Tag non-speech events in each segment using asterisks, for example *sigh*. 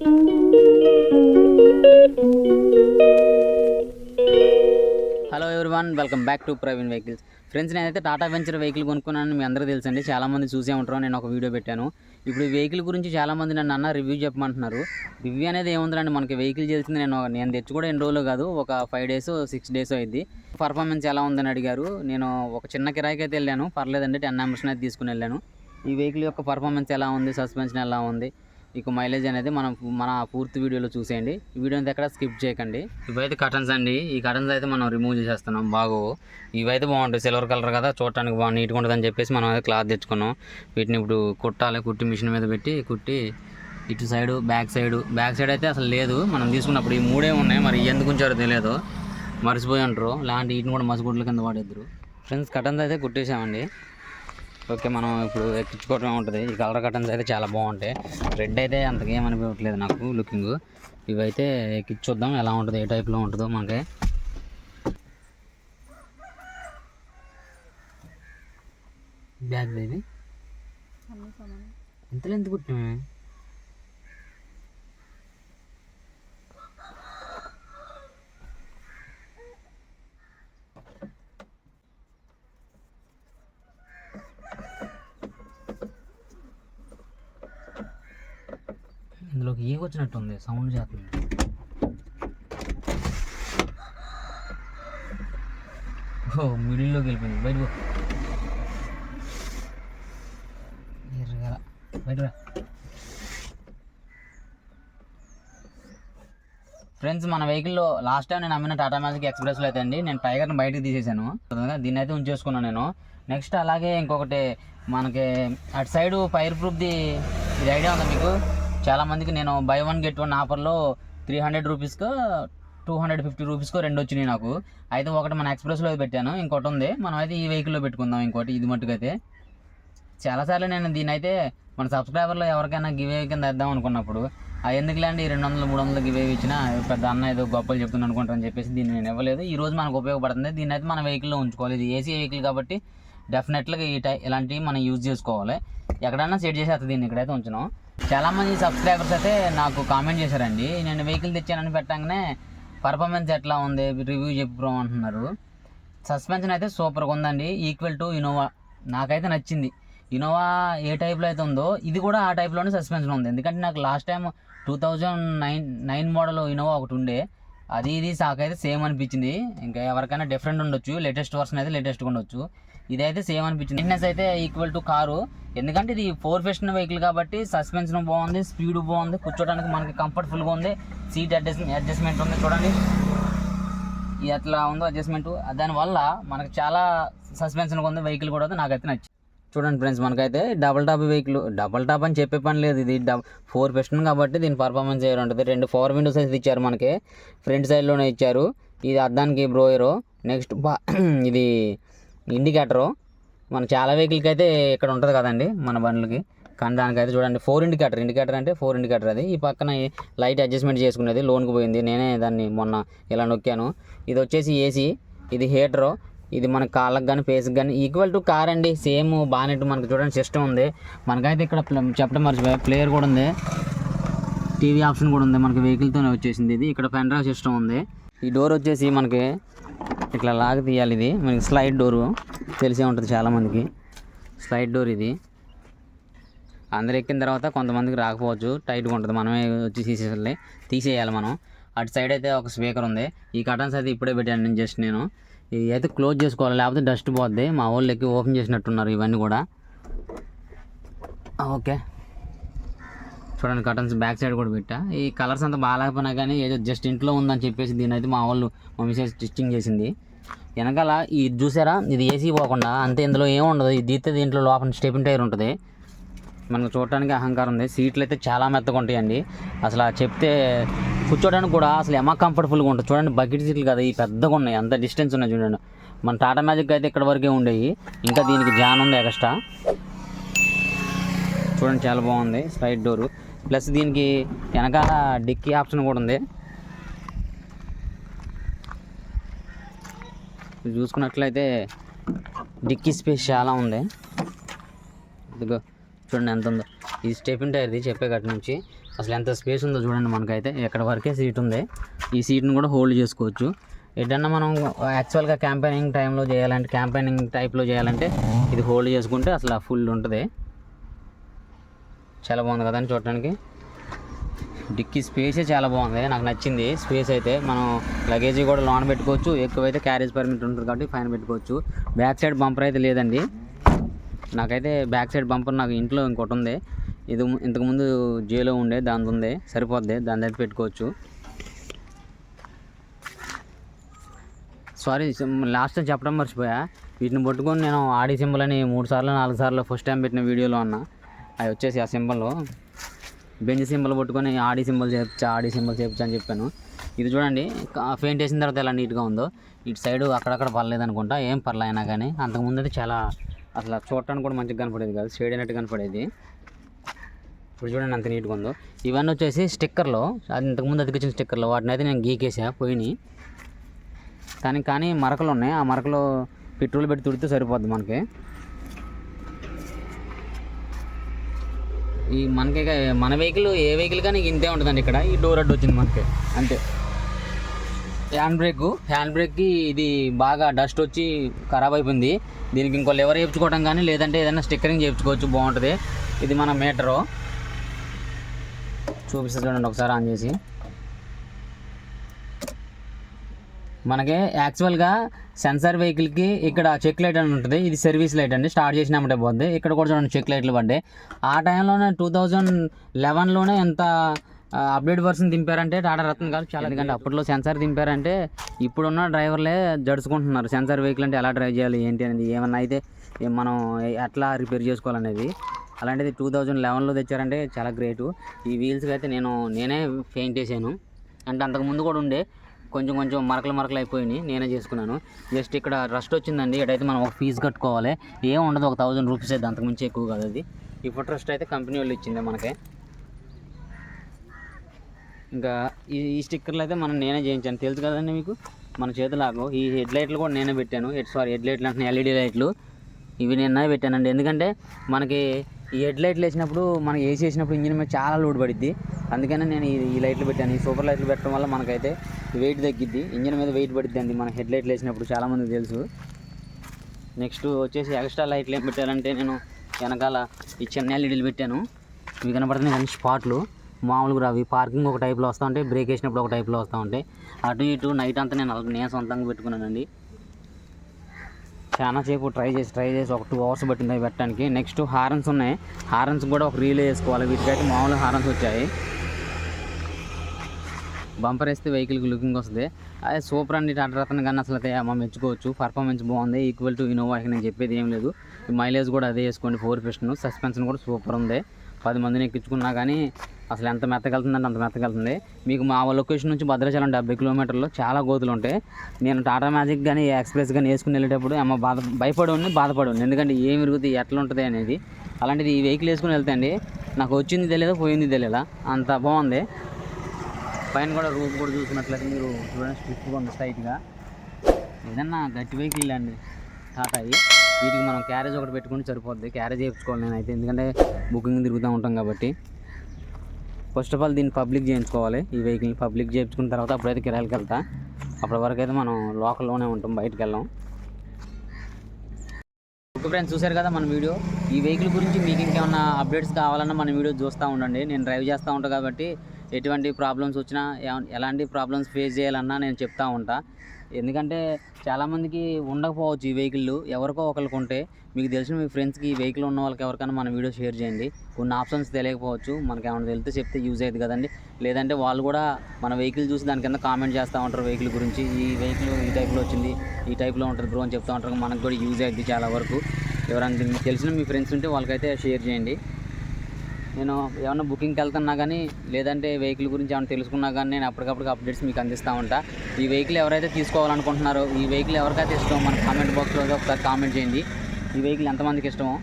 Hello everyone welcome back to Praveen vehicles friends నేనైతే Tata venture vehicle కొనుక్కున్నాను మీ అందరూ తెలుసండి. చాలామంది చూసే ఉంటారు నేను ఒక వీడియో పెట్టాను. ఇప్పుడు ఈ వెహికల్ గురించి చాలామంది నన్ను అన్న రివ్యూ చెప్పమంటున్నారు. రివ్యూ అనేది ఏముందండి మనకి వెహికల్ తెలిసింది నేను నేను తెచ్చి కూడా ఎన్ని రోజులు కాదు ఒక ఫైవ్ డేస్ సిక్స్ డేస్ అయింది. పర్ఫార్మెన్స్ ఎలా ఉందని అడిగారు. నేను ఒక చిన్న కిరాయికి అయితే వెళ్ళాను. పర్లేదండి టెన్ మెంబర్స్ అయితే తీసుకుని వెళ్ళాను. ఈ వెహికల్ యొక్క పర్ఫార్మెన్స్ ఎలా ఉంది సస్పెన్షన్ ఎలా ఉంది? మీకు మైలేజ్ అనేది మనం మన పూర్తి వీడియోలో చూసేయండి. ఈ వీడియోని ఎక్కడ స్కిప్ చేయకండి. ఇవైతే కటన్స్ అండి. ఈ కటన్స్ అయితే మనం రిమూవ్ చేసేస్తున్నాం. బాగు. ఇవైతే బాగుంటాయి. సిల్వర్ కలర్ కదా. చూడటానికి బాగా నీట్గా ఉంటుందని చెప్పేసి మనం అయితే క్లాత్ తెచ్చుకున్నాం. వీటిని ఇప్పుడు కుట్టాలి. కుట్టి మిషన్ మీద పెట్టి కుట్టి ఇటు side back side back side అయితే అసలు లేదు. మనం తీసుకున్నప్పుడు ఈ మూడే ఉన్నాయి. మరి ఎందుకు ఉంచారో తెలియదు. మర్చిపోయి ఉంటారు. లాంటి వీటిని కూడా మసగుడ్ల కింద వాడేద్దరు. ఫ్రెండ్స్ కటన్స్ అయితే కుట్టేసామండి ఓకే మనం ఇప్పుడు ఎక్కించుకోవడం ఉంటుంది. ఈ కలర్ కటన్స్ అయితే చాలా బాగుంటాయి. రెడ్ అయితే అంతగా ఏమనిపించట్లేదు నాకు లుకింగ్ ఇవైతే ఎక్కించుద్దాం. ఎలా ఉంటుంది ఏ టైప్లో ఉంటుందో మనకి. బ్యాగ్ ఇది? ఎంతలో ఎంత కుట్టినామే నాకు ఈగ సౌండ్ చేస్తుంది. ఓ మిడిల్లోకి వెళ్ళిపోయింది. బయటకు ఎర్రగల. బయట ఫ్రెండ్స్ మన వెహికల్లో లాస్ట్ టైం నేను అమ్మిన టాటా మ్యాజిక్ ఎక్స్ప్రెస్లో అయితే అండి నేను టైగర్ని బయటకు తీసేసాను. దీన్ని అయితే ఉంచేసుకున్నాను నేను. నెక్స్ట్ అలాగే ఇంకొకటి మనకి అటు సైడ్ ఫైర్ ప్రూఫ్ది ఇది ఐడియా ఉందా మీకు? చాలా మందికి నేను బై వన్ గెట్ వన్ ఆఫర్లో త్రీ హండ్రెడ్ రూపీస్కో టూ హండ్రెడ్ ఫిఫ్టీ రూపీస్కో రెండు వచ్చినాయి నాకు. అయితే ఒకటి మన ఎక్స్ప్రెస్లో పెట్టాను ఇంకోటి ఉంది. మనం అయితే ఈ వెహికల్లో పెట్టుకుందాం ఇంకోటి ఇది మట్టుకైతే చాలాసార్లు నేను దీని అయితే మన సబ్స్క్రైబర్లో ఎవరికైనా గివే కింద వేద్దాం అనుకున్నప్పుడు ఆ ఎందుకులేండి రెండు వందలు మూడు వందలు గివే ఇచ్చినా? పెద్ద అన్న ఏదో గొప్పలు చెప్తుంది అనుకుంటారని చెప్పేసి దీన్ని నేను ఇవ్వలేదు. ఈ రోజు మనకు ఉపయోగపడుతుంది. దీన్ని అయితే మన వెహికల్లో ఉంచుకోవాలి. ఇది ఏసీ వెహికల్ కాబట్టి డెఫినెట్గా ఈ టై ఇలాంటివి మనం యూజ్ చేసుకోవాలి. ఎక్కడైనా సెట్ చేసేస్తుంది దీన్ని ఇక్కడైతే ఉంచినాం. చాలామంది సబ్స్క్రైబర్స్ అయితే నాకు కామెంట్ చేశారండి. నేను వెహికల్ తెచ్చానని పెట్టగానే పర్ఫార్మెన్స్ ఎట్లా ఉంది? రివ్యూ చెప్పు అంటున్నారు. సస్పెన్షన్ అయితే సూపర్గా ఉందండి. ఈక్వల్ టు ఇనోవా నాకైతే నచ్చింది. ఇనోవా ఏ టైప్లో అయితే ఉందో ఇది కూడా ఆ టైప్లోనే సస్పెన్షన్ ఉంది. ఎందుకంటే నాకు last time two thousand nine nine model Innova ఒకటి ఉండే. అది ఇది సాకైతే సేమ్ అనిపించింది. ఇంకా ఎవరికైనా డిఫరెంట్ ఉండొచ్చు. లేటెస్ట్ వర్షన్ అయితే లేటెస్ట్గా ఉండొచ్చు. ఇదైతే సేమ్ అనిపించింది. ఫిట్నెస్ అయితే ఈక్వల్ టు కారు. ఎందుకంటే ఇది ఫోర్ ఫెషన్ వెహికల్ కాబట్టి సస్పెన్షన్ బాగుంది స్పీడ్ బాగుంది కూర్చోడానికి మనకి కంఫర్టబుల్గా ఉంది సీట్ అడ్జస్ట్ అడ్జస్ట్మెంట్ ఉంది చూడండి. ఇది ఎట్లా ఉందో అడ్జస్ట్మెంట్ దానివల్ల మనకు చాలా సస్పెన్షన్గా ఉంది వెహికల్ కూడా నాకైతే నచ్చింది. చూడండి ఫ్రెండ్స్ మనకైతే double top vehicle double top అని చెప్పే పని లేదు. ఇది డబ్ ఫోర్ పెస్టన్ కాబట్టి దీని పర్ఫార్మెన్స్ ఏరు ఉంటుంది? రెండు ఫోర్ విండోస్ అయితే ఇచ్చారు మనకి. ఫ్రంట్ సైడ్లోనే ఇచ్చారు. ఇది అద్దానికి బ్రోయరో నెక్స్ట్ *clears throat* ఇది ఇండికేటరు మన చాలా వెహికల్కి అయితే ఇక్కడ ఉంటుంది కదండి మన బండ్లకి. కానీ దానికైతే చూడండి ఫోర్ ఇండికేటర్ ఇండికేటర్ అంటే ఫోర్ ఇండికేటర్ అది. ఈ పక్కన లైట్ అడ్జస్ట్మెంట్ చేసుకునేది లోన్కి పోయింది. నేనే దాన్ని మొన్న ఇలా నొక్కాను. ఇది వచ్చేసి ఏసీ ఇది హీటరు. ఇది మన కాళ్ళకి కానీ ఫేస్కి కానీ ఈక్వల్ టు కార్ అండి. సేమ్ బానెట్ మనకి చూడండి సిస్టమ్ ఉంది. మనకైతే ఇక్కడ చెప్పడం మర్చిపోయా ప్లేయర్ కూడా ఉంది. టీవీ ఆప్షన్ కూడా ఉంది మనకి వెహికల్తోనే వచ్చేసింది ఇది. ఇక్కడ పెన్ డ్రైవ్ సిస్టమ్ ఉంది. ఈ డోర్ వచ్చేసి మనకి ఇట్లా లాగ్ తీయాలి ఇది. మనకి స్లైడ్ డోరు తెలిసే ఉంటుంది చాలామందికి. స్లైడ్ డోర్ ఇది. అందరు ఎక్కిన తర్వాత కొంతమందికి రాకపోవచ్చు. టైట్గా ఉంటుంది. మనమే వచ్చి తీసేయాలి. తీసేయాలి మనం. అటు సైడ్ అయితే ఒక స్పీకర్ ఉంది. ఈ కటన్స్ అయితే ఇప్పుడే పెట్టాను నేను జస్ట్ నేను. ఇది అయితే క్లోజ్ చేసుకోవాలి. లేకపోతే డస్ట్ పోద్ది. మా వాళ్ళు ఎక్కి ఓపెన్ చేసినట్టున్నారు ఇవన్నీ కూడా. ఓకే. చూడండి కటన్స్ బ్యాక్ సైడ్ కూడా పెట్టా. ఈ కలర్స్ అంతా బాగాలేకపోయినా కానీ ఏదో జస్ట్ ఇంట్లో ఉందని చెప్పేసి దీని అయితే మా వాళ్ళు మా మిసేజ్ స్టిచ్చింగ్ చేసింది. వెనకాల ఇది చూసారా? ఇది ఏసీ పోకుండా అంతే ఇందులో ఏముండదు ఇది దీతే దీంట్లో లోపల స్టెపిన్ టైర్ ఉంటుంది. మనకు చూడటానికి అహంకారం ఉంది. సీట్లు అయితే చాలా మెత్తగా ఉంటాయండి. అసలు చెప్తే కూర్చోడానికి కూడా అసలు ఎమా కంఫర్టబుల్గా ఉంటుంది. చూడండి బకెట్ సీట్లు కదా ఈ పెద్దగా ఉన్నాయి. అంత డిస్టెన్స్ ఉన్నాయి చూడండి. మన టాటా మ్యాజిక్ అయితే ఇక్కడ వరకే ఉండేవి. ఇంకా దీనికి జాన్ ఉంది ఎక్స్ట్రా చూడండి చాలా బాగుంది. స్లైడ్ డోరు ప్లస్ దీనికి వెనకాల డిక్కీ ఆప్షన్ కూడా ఉంది. చూసుకున్నట్లయితే డిక్కీ స్పేస్ చాలా ఉంది. ఇదిగో చూడండి ఎంత ఉందో. ఇది స్టెపిన్ టైర్ది చెప్పే కట్ నుంచి. అసలు ఎంత స్పేస్ ఉందో చూడండి మనకైతే. ఎక్కడ వరకే సీట్ ఉంది. ఈ సీట్ని కూడా హోల్డ్ చేసుకోవచ్చు. ఎటన్నా మనం యాక్చువల్గా క్యాంపెయినింగ్ టైంలో చేయాలంటే క్యాంపెయినింగ్ టైప్లో చేయాలంటే ఇది హోల్డ్ చేసుకుంటే అసలు ఫుల్ ఉంటుంది. చాలా బాగుంది కదండి చూడటానికి. డిక్కీ స్పేసే చాలా బాగుంది. నాకు నచ్చింది స్పేస్ అయితే. మనం లగేజీ కూడా లోన్ పెట్టుకోవచ్చు. ఎక్కువైతే క్యారేజ్ పర్మిట్ ఉంటుంది కాబట్టి ఫైన్ పెట్టుకోవచ్చు. బ్యాక్ సైడ్ బంపర్ అయితే లేదండి. నాకైతే బ్యాక్ సైడ్ బంపర్ నాకు ఇంట్లో ఇంకోటి ఉంది. ఇది ఇంతకుముందు జేలో ఉండే దాని ఉంది. సరిపోద్ది. దాని దగ్గర పెట్టుకోవచ్చు. సారీ లాస్ట్ టైం చెప్పడం మర్చిపోయా. వీటిని పట్టుకొని నేను ఆడి సింబల్ అని మూడు సార్లు నాలుగు సార్లు ఫస్ట్ టైం పెట్టిన వీడియోలో అన్న. అవి వచ్చేసి ఆ సింబల్ బెంజ్ సింబల్ పట్టుకొని ఆడి సింబల్ చేర్చా ఆడి సింబల్ చేర్చా అని చెప్పాను. ఇది చూడండి పెయింట్ వేసిన తర్వాత ఎలా నీట్గా ఉందో. ఇటు సైడ్ అక్కడక్కడ పర్లేదు అనుకుంటా ఏం పర్లే అయినా కానీ అంతకుముందు అయితే చాలా అసలు చూడటానికి కూడా మంచిగా కనపడేది కాదు షేడ్ అయినట్టు కనపడేది. ఇప్పుడు చూడండి అంత నీట్గా ఉందో. ఇవన్నీ వచ్చేసి స్టిక్కర్లో అది ఇంతకుముందు అతికిచ్చిన స్టిక్కర్లో. వాటిని అయితే నేను గీకేసా పోయినాయి కానీ కానీ మరకలు ఉన్నాయి. ఆ మరకలు పెట్రోల్ పెట్టి తుడితే సరిపోద్ది మనకి. ఈ మనకి మన వెహికల్ ఏ వెహికల్ కానీ ఇంతే ఉంటుందండి ఇక్కడ. ఈ డోర్ అడ్డు వచ్చింది మనకి. అంతే. హ్యాండ్ బ్రేక్ హ్యాండ్ బ్రేక్కి ఇది బాగా డస్ట్ వచ్చి ఖరాబ్ అయిపోయింది. దీనికి ఇంకో లెవర్ చేయించుకోవడం కానీ లేదంటే ఏదైనా స్టిక్కరింగ్ చేయించుకోవచ్చు బాగుంటుంది. ఇది మన మీటరు చూపిస్తా చూడండి ఒకసారి ఆన్ చేసి. మనకి యాక్చువల్గా సెన్సార్ వెహికల్కి ఇక్కడ చెక్ లైట్ అని ఉంటుంది. ఇది సర్వీస్ లైట్ అండి. స్టార్ట్ చేసినప్పుడే పోద్ది. ఇక్కడ కూడా చూడండి చెక్ లైట్లు పడ్డాయి. ఆ టైంలోనే టూ థౌజండ్ లెవెన్లోనే ఎంత అప్డేట్ వర్షన్ దింపారంటే టాటా రత్న కాదు చాలా ఎందుకంటే అప్పట్లో సెన్సార్ దింపారంటే ఇప్పుడున్న డ్రైవర్లే జడుచుకుంటున్నారు. సెన్సార్ వెహికల్ అంటే ఎలా డ్రైవ్ చేయాలి ఏంటి అనేది ఏమన్నా అయితే మనం ఎట్లా రిపేర్ చేసుకోవాలనేది. అలాంటిది టూ థౌజండ్ లెవెన్లో తెచ్చారంటే చాలా గ్రేటు ఈ వీల్స్కి అయితే నేను నేనే పెయింట్ చేశాను. అంటే అంతకుముందు కూడా ఉండే. కొంచెం కొంచెం మరకలు మరకలు అయిపోయినాయి. నేనే చేసుకున్నాను. జస్ట్ ఇక్కడ రస్ట్ వచ్చిందండి. ఇక్కడైతే మనం ఒక ఫీజు కట్టుకోవాలి. ఏం ఉండదు. ఒక థౌజండ్ రూపీస్ అయితే అంతకుమించి ఎక్కువ కాదు అది. ఈ ఫుట్ అయితే కంపెనీ వాళ్ళు ఇచ్చింది మనకి. ఇంకా ఈ ఈ స్టిక్కర్లు అయితే మనం నేనే చేయించాను. తెలుసు కదండి మీకు? మన చేతులాగో. ఈ హెడ్ లైట్లు కూడా నేనే పెట్టాను. హెడ్ సారీ హెడ్ లైట్లు అంటే ఎల్ఈడి లైట్లు. ఇవి నేనే పెట్టానండి. ఎందుకంటే మనకి ఈ హెడ్ లైట్లు వేసినప్పుడు మనకి ఏసీ వేసినప్పుడు ఇంజిన్ మీద చాలా లోడ్ పడిద్ది. అందుకనే నేను ఈ లైట్లు పెట్టాను. ఈ సూపర్ లైట్లు పెట్టడం వల్ల మనకైతే వెయిట్ తగ్గిద్ది. ఇంజిన్ మీద వెయిట్ పడిద్ది అండి మన హెడ్ లైట్లు వేసినప్పుడు చాలామందికి తెలుసు. నెక్స్ట్ వచ్చేసి ఎక్స్ట్రా లైట్లు ఏం పెట్టాలంటే నేను వెనకాల ఈ చిన్న ఎల్ఈడీలు పెట్టాను. ఇవి కనపడుతున్నాయి కానీ స్పాట్లు మామూలుగా అవి పార్కింగ్ ఒక టైప్లో వస్తూ ఉంటాయి. బ్రేక్ వేసినప్పుడు ఒక టైప్లో వస్తూ ఉంటాయి. అటు ఇటు నైట్ అంతా నేను నేను సొంతంగా పెట్టుకున్నానండి. చాలా సేపు ట్రై చేసి ట్రై చేసి ఒక టూ అవర్స్ పట్టింది అవి పెట్టడానికి. నెక్స్ట్ హారన్స్ ఉన్నాయి. హారన్స్ కూడా ఒక రీలే వేసుకోవాలి. వీటికైతే మామూలు హారన్స్ వచ్చాయి. బంపర్ వేస్తే వెహికల్కి లుకింగ్ వస్తుంది. అదే సూపర్ అండి టాటా రతన్ కానీ అసలు అయితే మనం మెచ్చుకోవచ్చు. పర్ఫార్మెన్స్ బాగుంది. ఈక్వల్ టు ఇనోవాకి నేను చెప్పేది ఏం లేదు. మైలేజ్ కూడా అదే వేసుకోండి. ఫోర్ పిస్టన్ సస్పెన్షన్ కూడా సూపర్ ఉంది. పది మందిని ఎక్కించుకున్నా కానీ అసలు ఎంత మెత్తగలుతుందంటే అంత మెత్తగలుతుంది. మీకు మా లొకేషన్ నుంచి భద్రాచలం డెబ్బై కిలోమీటర్లు. చాలా గోతులు ఉంటాయి. నేను టాటా మ్యాజిక్ కానీ ఎక్స్ప్రెస్ కానీ వేసుకుని వెళ్ళేటప్పుడు అమ్మ బాధ భయపడి ఉంది బాధపడి ఎందుకంటే ఏం విరుగుతుంది ఎట్లా ఉంటుంది అనేది. అలాంటిది ఈ వెహికల్ వేసుకుని వెళ్తాండి నాకు వచ్చింది తెలియదు పోయింది తెలియదా అంత బాగుంది. పైన కూడా రూట్ కూడా చూసినట్లయితే మీరు చూడండి స్ట్రిక్ట్గా ఉంది స్ట్రైట్గా ఏదన్నా గట్టి వెహికల్ అండి టాటాయి వీటికి మనం క్యారేజ్ ఒకటి పెట్టుకుని సరిపోద్ది. క్యారేజ్ చేయించుకోవాలి నేనైతే. ఎందుకంటే బుకింగ్ తిరుగుతూ ఉంటాం కాబట్టి. ఫస్ట్ ఆఫ్ ఆల్ దీన్ని పబ్లిక్ చేయించుకోవాలి. ఈ వెహికల్ని పబ్లిక్ చేయించుకున్న తర్వాత అప్పుడైతే కిరాయికి వెళ్తా. అప్పటి వరకు అయితే మనం లోకల్లోనే ఉంటాం బయటకు వెళ్ళాం. ఓకే ఫ్రెండ్స్ చూశారు కదా మన వీడియో? ఈ వెహికల్ గురించి మీకు ఇంకేమైనా అప్డేట్స్ కావాలన్నా మన వీడియో చూస్తూ ఉండండి. నేను డ్రైవ్ చేస్తూ ఉంటాను కాబట్టి ఎటువంటి ప్రాబ్లమ్స్ వచ్చినా ఎలాంటి ప్రాబ్లమ్స్ ఫేస్ చేయాలన్నా నేను చెప్తా ఉంటా. ఎందుకంటే చాలామందికి ఉండకపోవచ్చు ఈ వెహికల్ ఎవరికో ఒకరికి ఉంటే మీకు తెలిసిన మీ ఫ్రెండ్స్కి ఈ వెహికల్ ఉన్న వాళ్ళకి ఎవరికైనా మన వీడియో షేర్ చేయండి. కొన్ని ఆప్షన్స్ తెలియకపోవచ్చు. మనకి ఏమైనా తెలిస్తే చెప్తే యూజ్ అయ్యేది కదండి. లేదంటే వాళ్ళు కూడా మన వెహికల్ చూసి దాని కింద కామెంట్ చేస్తూ ఉంటారు వెహికల్ గురించి. ఈ వెహికల్ ఈ టైప్లో వచ్చింది ఈ టైప్లో ఉంటుంది బ్రో అని చెప్తూ ఉంటారు. మనకు కూడా యూజ్ అయ్యింది చాలా వరకు. ఎవరైనా మీకు తెలిసిన మీ ఫ్రెండ్స్ ఉంటే వాళ్ళకైతే షేర్ చేయండి. నేను ఏమన్నా బుకింగ్కి వెళ్తున్నా కానీ లేదంటే వెహికల్ గురించి ఏమైనా తెలుసుకున్నా కానీ నేను అప్పటికప్పుడు అప్డేట్స్ మీకు అందిస్తూ ఉంటా. ఈ వెహికల్ ఎవరైతే తీసుకోవాలనుకుంటున్నారో ఈ వెహికల్ ఎవరికైతే ఇష్టమో మన కామెంట్ బాక్స్లో ఒకసారి కామెంట్ చేయండి. ఈ వెహికల్ ఎంతమందికి ఇష్టమో.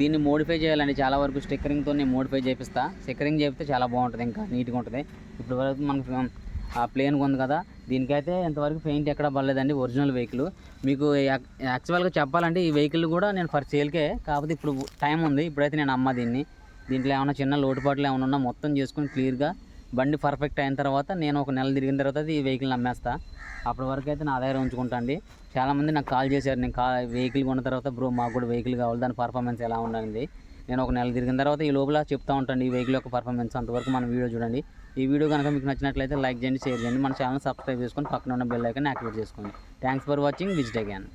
దీన్ని మోడిఫై చేయాలండి. చాలా వరకు స్టిక్కరింగ్తో నేను మోడిఫై చేపిస్తా. స్టిక్కరింగ్ చేపితే చాలా బాగుంటుంది ఇంకా నీట్గా ఉంటుంది. ఇప్పుడు వరకు మనకు ఆ ప్లేన్ ఉంది కదా. దీనికైతే ఇంతవరకు పెయింట్ ఎక్కడ పడలేదండి ఒరిజినల్ వెహికల్. మీకు యాక్చువల్గా చెప్పాలంటే ఈ వెహికల్ కూడా నేను ఫర్ సేల్కే కాకపోతే ఇప్పుడు టైం ఉంది. ఇప్పుడైతే నేను అమ్మ దీన్ని. దీంట్లో ఏమైనా చిన్న లోటుపాట్లు ఏమైనా ఉన్నా మొత్తం చేసుకుని క్లియర్గా బండి పర్ఫెక్ట్ అయిన తర్వాత నేను ఒక నెల తిరిగిన తర్వాత ఈ వెహికల్ అమ్మేస్తా అప్పటి వరకు అయితే నా దగ్గర ఉంచుకుంటా అండి. చాలామంది నాకు కాల్ చేశారు. నేను కా వెహికల్ కొన్న తర్వాత బ్రో మాకు కూడా వెహికల్ కావాలి. దాని పర్ఫార్మెన్స్ ఎలా ఉండండి నేను ఒక నెల తిరిగిన తర్వాత ఈ లోపల చెప్తా ఉంటాను ఈ వెహికల్ యొక్క పర్ఫార్మెన్స్ అంతవరకు మన వీడియో చూడండి. ఈ వీడియో కనుక మీకు నచ్చినట్లయితే లైక్ చేయండి షేర్ చేయండి. మన ఛానల్ సబ్స్క్రైబ్ చేసుకొని పక్కన ఉన్న బెల్ ఐకాన్ యాక్టివేట్ చేసుకోండి. Thanks for watching visit again